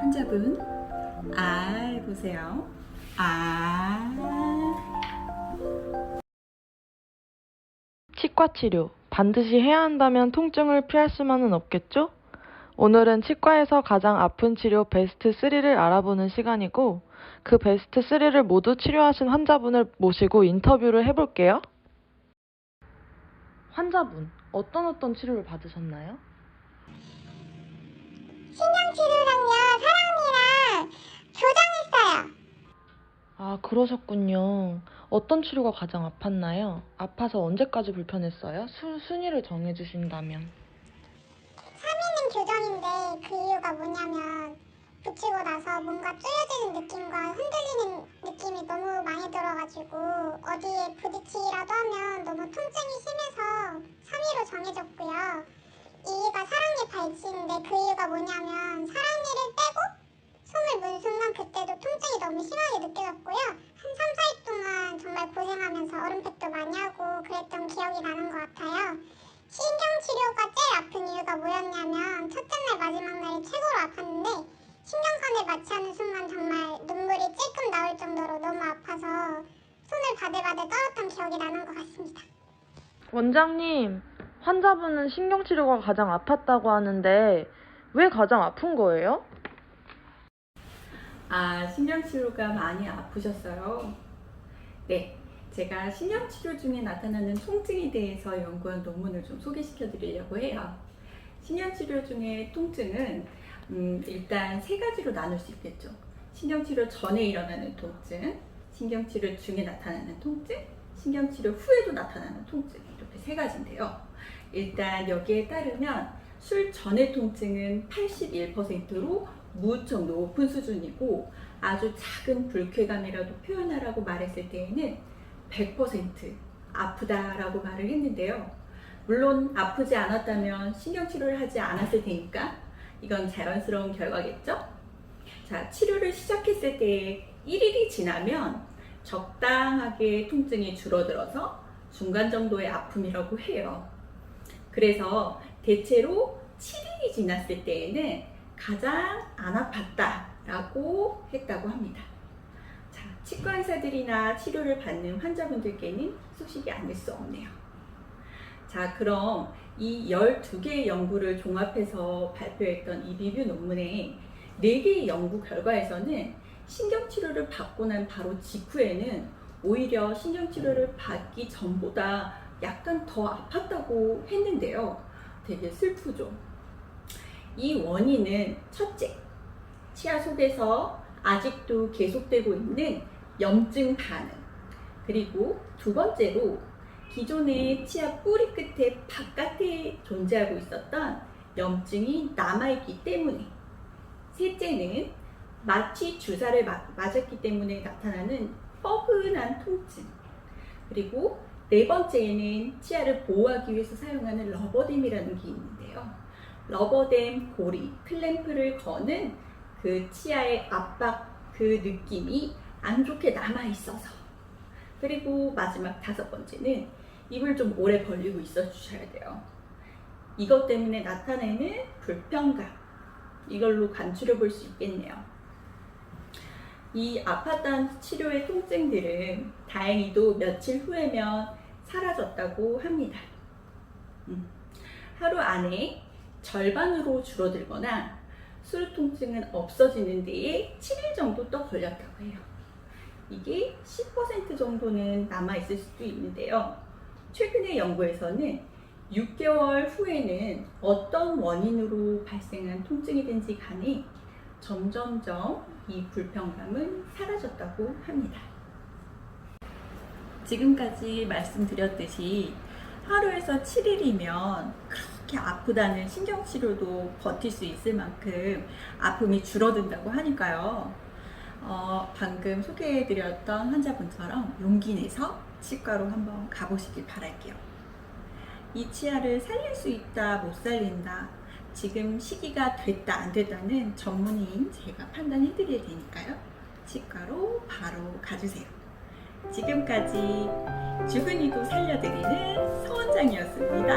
환자분 아 보세요 아 치과 치료. 반드시 해야 한다면 통증을 피할 수만은 없겠죠? 오늘은 치과에서 가장 아픈 치료 베스트 3를 알아보는 시간이고, 그 베스트 3를 모두 치료하신 환자분을 모시고 인터뷰를 해볼게요. 환자분, 어떤 어떤 치료를 받으셨나요? 신경 치료랑요 사랑니랑 교정했어요. 아, 그러셨군요. 어떤 치료가 가장 아팠나요? 아파서 언제까지 불편했어요? 수, 순위를 정해주신다면. 3위는 교정인데 그 이유가 뭐냐면 붙이고 나서 뭔가 쪼여지는 느낌과 흔들리는 느낌이 너무 많이 들어가지고 어디에 부딪히기라도 하면 너무 통증이 심해서 3위로 정해졌고요. 신경관을 마취하는 순간 정말 눈물이 찔끔 나올 정도로 너무 아파서 손을 바들바들 떨었던 기억이 나는 것 같습니다. 원장님, 환자분은 신경치료가 가장 아팠다고 하는데, 왜 가장 아픈 거예요? 아, 신경치료가 많이 아프셨어요? 네, 제가 신경치료 중에 나타나는 통증에 대해서 연구한 논문을 좀 소개시켜 드리려고 해요. 신경치료 중에 통증은 음, 일단 세 가지로 나눌 수 있겠죠. 신경치료 전에 일어나는 통증, 신경치료 중에 나타나는 통증, 신경치료 후에도 나타나는 통증 이렇게 세 가지인데요. 일단 여기에 따르면 술 전의 통증은 81%로 무척 높은 수준이고 아주 작은 불쾌감이라도 표현하라고 말했을 때에는 100% 아프다라고 말을 했는데요. 물론 아프지 않았다면 신경치료를 하지 않았을 테니까 이건 자연스러운 결과겠죠? 자, 치료를 시작했을 때 1일이 지나면 적당하게 통증이 줄어들어서 중간 정도의 아픔이라고 해요. 그래서 대체로 7일이 지났을 때에는 가장 안 아팠다라고 했다고 합니다. 자, 치과 의사들이나 치료를 받는 환자분들께는 소식이 아닐 수 없네요. 자, 그럼 이 12개의 연구를 종합해서 발표했던 이 리뷰 논문의 4개의 연구 결과에서는 신경치료를 받고 난 바로 직후에는 오히려 신경치료를 받기 전보다 약간 더 아팠다고 했는데요. 되게 슬프죠. 이 원인은 첫째, 치아 속에서 아직도 계속되고 있는 염증 반응. 그리고 두 번째로 기존의 치아 뿌리 끝에 바깥에 존재하고 있었던 염증이 남아있기 때문에. 셋째는 마취 주사를 맞- 맞았기 때문에 나타나는 뻐근한 통증. 그리고 네 번째에는 치아를 보호하기 위해서 사용하는 러버댐이라는 게 있는데요. 러버댐 고리, 클램프를 거는 그 치아의 압박 그 느낌이 안 좋게 남아 있어서. 그리고 마지막 다섯 번째는 입을 좀 오래 벌리고 있어 주셔야 돼요. 이것 때문에 나타내는 불편감. 이걸로 간추려 볼 수 있겠네요. 이 아팠던 치료의 통증들은 다행히도 며칠 후에면 사라졌다고 합니다. 음, 하루 안에 절반으로 줄어들거나 술 통증은 없어지는 데에 7일 정도 또 걸렸다고 해요. 이게 10% 정도는 남아있을 수도 있는데요. 최근의 연구에서는 6개월 후에는 어떤 원인으로 발생한 통증이든지 간에 점점점 이 불편감은 사라졌다고 합니다. 지금까지 말씀드렸듯이 하루에서 7일이면 그렇게 아프다는 신경치료도 버틸 수 있을 만큼 아픔이 줄어든다고 하니까요. 어, 방금 소개해드렸던 환자분처럼 용기 내서 치과로 한번 가보시길 바랄게요. 이 치아를 살릴 수 있다, 못 살린다. 지금 시기가 됐다, 안 됐다는 전문의인 제가 판단해 드릴 테니까요. 치과로 바로 가주세요. 지금까지 주근이도 살려드리는 서원장이었습니다.